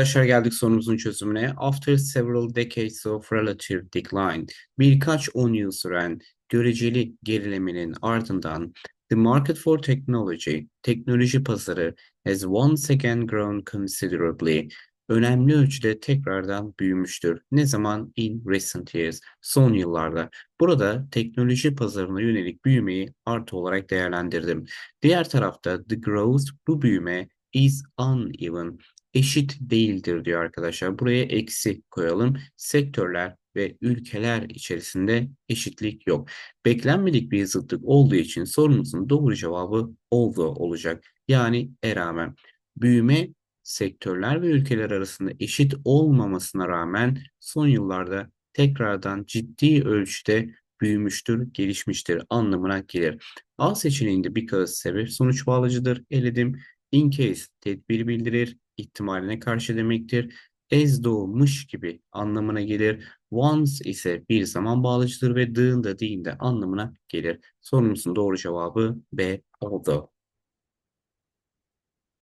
Arkadaşlar geldik sorumuzun çözümüne. After several decades of relative decline, birkaç on yıl süren göreceli gerilemenin ardından the market for technology, teknoloji pazarı has once again grown considerably, önemli ölçüde tekrardan büyümüştür. Ne zaman? In recent years, son yıllarda. Burada teknoloji pazarına yönelik büyümeyi artı olarak değerlendirdim. Diğer tarafta the growth, bu büyüme is uneven, eşit değildir diyor arkadaşlar. Buraya eksi koyalım. Sektörler ve ülkeler içerisinde eşitlik yok. Beklenmedik bir zıtlık olduğu için sorumuzun doğru cevabı oldu olacak. Yani e rağmen büyüme sektörler ve ülkeler arasında eşit olmamasına rağmen son yıllarda tekrardan ciddi ölçüde büyümüştür, gelişmiştir anlamına gelir. A seçeneğinde because sebep sonuç bağlacıdır. Eledim. In case tedbir bildirir ihtimaline karşı demektir. As doğmuş gibi anlamına gelir. Once ise bir zaman bağlıcıdır ve dığında değinde anlamına gelir. Sorumuzun doğru cevabı B oldu.